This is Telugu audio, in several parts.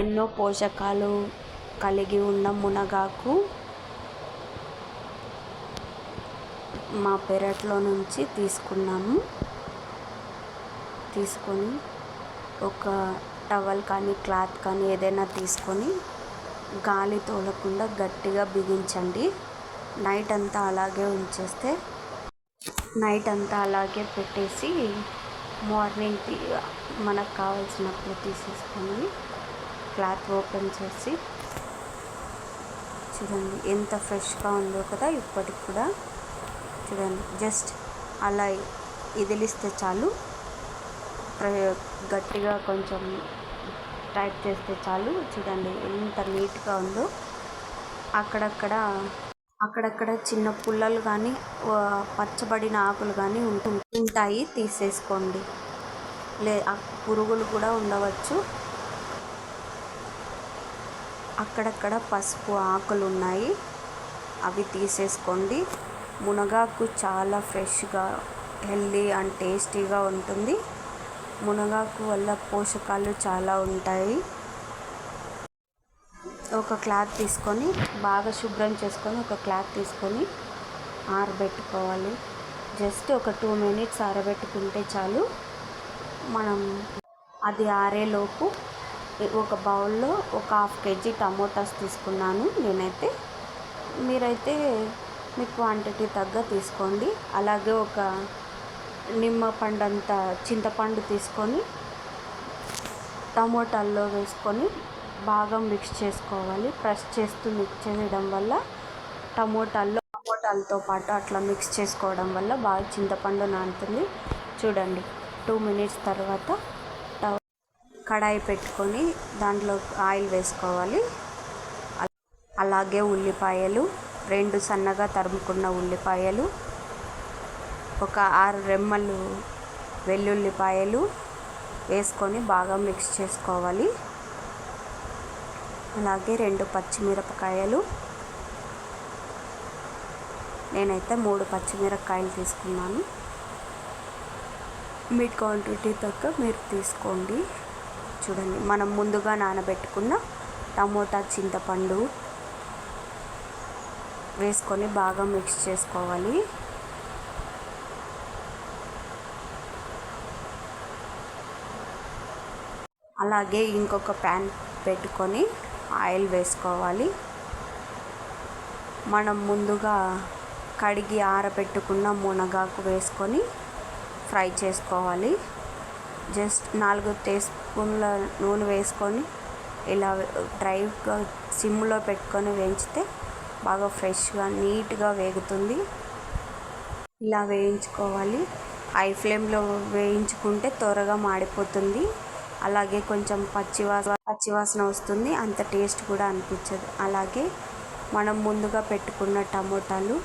ఎన్నో పోషకాలు కలిగి ఉన్న మునగాకు మా పెరట్లో నుంచి తీసుకున్నాము. తీసుకొని ఒక టవల్ కానీ క్లాత్ కానీ ఏదైనా తీసుకొని గాలి తోలకుండా గట్టిగా బిగించండి. నైట్ అంతా అలాగే ఉంచేస్తే నైట్ అంతా అలాగే పెట్టేసి మార్నింగ్ మనకు కావాల్సినప్పుడు తీసేసుకొని క్లాత్ ఓపెన్ చేసి చూడండి ఎంత ఫ్రెష్గా ఉందో కదా ఇప్పటికి కూడా. చూడండి జస్ట్ అలా ఇదిలిస్తే చాలు. గట్టిగా కొంచెం టైట్ చేస్తే చాలు. చూడండి ఎంత నీట్గా ఉందో. అక్కడక్కడ అక్కడక్కడ చిన్న పుల్లలు కానీ పచ్చబడిన ఆకులు కానీ ఉంటాయి. తీసేసుకోండి. లే పురుగులు కూడా ఉండవచ్చు. అక్కడక్కడ పసుపు ఆకులు ఉన్నాయి అవి తీసేసుకోండి. మునగాకు చాలా ఫ్రెష్గా హెల్దీ అండ్ టేస్టీగా ఉంటుంది. మునగాకు వల్ల పోషకాలు చాలా ఉంటాయి. ఒక క్లాత్ తీసుకొని బాగా శుభ్రం చేసుకొని ఒక క్లాత్ తీసుకొని ఆరబెట్టుకోవాలి. జస్ట్ ఒక టూ మినిట్స్ ఆరబెట్టుకుంటే చాలు. మనం అది ఆరేలోపు ఒక బౌల్లో ఒక హాఫ్ కేజీ టమోటాస్ తీసుకున్నాను నేనైతే. మీరైతే మీ క్వాంటిటీ తగ్గ తీసుకోండి. అలాగే ఒక నిమ్మ పండు అంత చింతపండు తీసుకొని టమోటాల్లో వేసుకొని బాగా మిక్స్ చేసుకోవాలి. ప్రెస్ చేస్తూ మిక్స్ చేయడం వల్ల టమోటాల్లో టమోటాలతో పాటు అట్లా మిక్స్ చేసుకోవడం వల్ల బాగా చింతపండు నానుతుంది. చూడండి టూ మినిట్స్ తర్వాత కడాయి పెట్టుకొని దాంట్లో ఆయిల్ వేసుకోవాలి. అలాగే ఉల్లిపాయలు రెండు సన్నగా తరుముకున్న ఉల్లిపాయలు ఒక ఆరు రెమ్మలు వెల్లుల్లిపాయలు వేసుకొని బాగా మిక్స్ చేసుకోవాలి. అలాగే రెండు పచ్చిమిరపకాయలు. నేనైతే మూడు పచ్చిమిరపకాయలు తీసుకున్నాను. మీ క్వాంటిటీ తగ్గ మీరు తీసుకోండి. చూడండి. మనం ముందుగా నానబెట్టుకున్న టమోటా చింతపండు వేసుకొని బాగా మిక్స్ చేసుకోవాలి. అలాగే ఇంకొక ప్యాన్ పెట్టుకొని ఆయిల్ వేసుకోవాలి. మనం ముందుగా కడిగి ఆరబెట్టుకున్న మునగాకు వేసుకొని ఫ్రై చేసుకోవాలి. జస్ట్ నాలుగు టీ స్పూన్ల నూనె వేసుకొని ఇలా డ్రైగా సిమ్లో పెట్టుకొని వేయించితే బాగా ఫ్రెష్గా నీట్గా వేగుతుంది. ఇలా వేయించుకోవాలి. హై ఫ్లేమ్లో వేయించుకుంటే త్వరగా మాడిపోతుంది. అలాగే కొంచెం పచ్చివాస పచ్చివాసన వస్తుంది. అంత టేస్ట్ కూడా అనిపించదు. అలాగే మనం ముందుగా పెట్టుకున్న టమోటాలు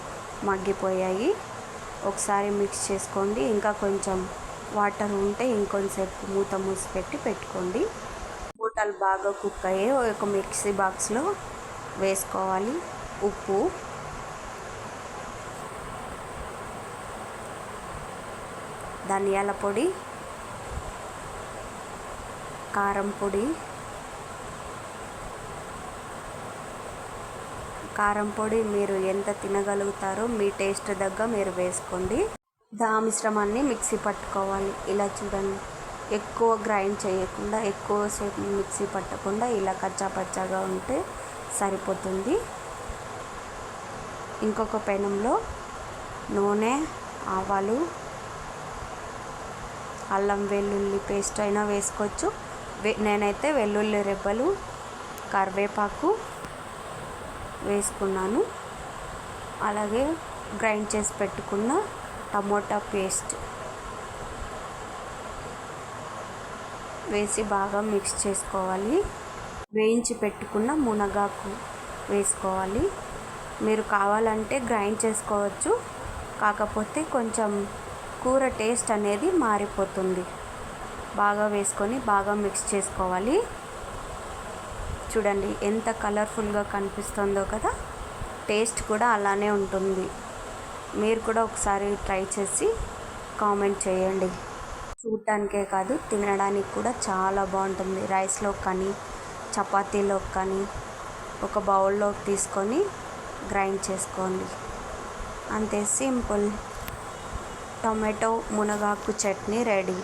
మగ్గిపోయాయి. ఒకసారి మిక్స్ చేసుకోండి. ఇంకా కొంచెం వాటర్ ఉంటే ఇంకొంతసేపు మూత మూసి పెట్టి పెట్టుకోండి. టమోటాలు బాగా కుక్ అయ్యే ఒక మిక్సీ బాక్స్లో వేసుకోవాలి. ఉప్పు. ధనియాల పొడి. కారం పొడి. కారం పొడి మీరు ఎంత తినగలుగుతారో మీ టేస్ట్ దగ్గర మీరు వేసుకోండి. దా మిశ్రమాన్ని మిక్సీ పట్టుకోవాలి. ఇలా చూడండి. ఎక్కువ గ్రైండ్ చేయకుండా ఎక్కువసేపు మిక్సీ పట్టకుండా ఇలా కచ్చా పచ్చాగా ఉంటే సరిపోతుంది. ఇంకొక పెనంలో నూనె ఆవాలు అల్లం వెల్లుల్లి పేస్ట్ అయినా వేసుకోవచ్చు. నేనైతే వెల్లుల్లి రెబ్బలు కరివేపాకు వేసుకున్నాను. అలాగే గ్రైండ్ చేసి పెట్టుకున్న టమోటా పేస్ట్ వేసి బాగా మిక్స్ చేసుకోవాలి. వేయించి పెట్టుకున్న మునగాకు వేసుకోవాలి. మీరు కావాలంటే గ్రైండ్ చేసుకోవచ్చు. కాకపోతే కొంచెం కూర టేస్ట్ అనేది మారిపోతుంది. బాగా వేసుకొని బాగా మిక్స్ చేసుకోవాలి. చూడండి ఎంత కలర్ఫుల్గా కనిపిస్తుందో కదా. టేస్ట్ కూడా అలానే ఉంటుంది. మీరు కూడా ఒకసారి ట్రై చేసి కామెంట్ చేయండి. చూడటానికే కాదు తినడానికి కూడా చాలా బాగుంటుంది. రైస్లో కానీ చపాతీలోకి కానీ ఒక బౌల్లో తీసుకొని గ్రైండ్ చేసుకోండి. అంతే సింపుల్. టొమాటో మునగాకు చట్నీ రెడీ.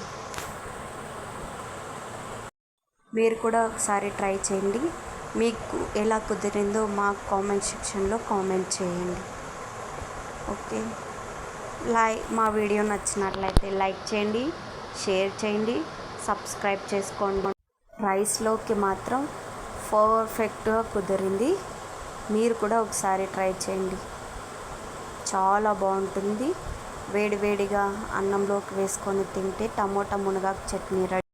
మీరు కూడా ఒకసారి ట్రై చేయండి. మీకు ఎలా కుదిరిందో మా కామెంట్ సెక్షన్లో కామెంట్ చేయండి. ఓకే. లైక్ మా వీడియో నచ్చినట్లయితే లైక్ చేయండి షేర్ చేయండి సబ్స్క్రైబ్ చేసుకోండి. రైస్లోకి మాత్రం పర్ఫెక్ట్గా కుదిరింది. మీరు కూడా ఒకసారి ట్రై చేయండి. చాలా బాగుంటుంది. వేడివేడిగా అన్నంలోకి వేసుకొని తింటే టమోటా మునగాకు చట్నీ రెడీ.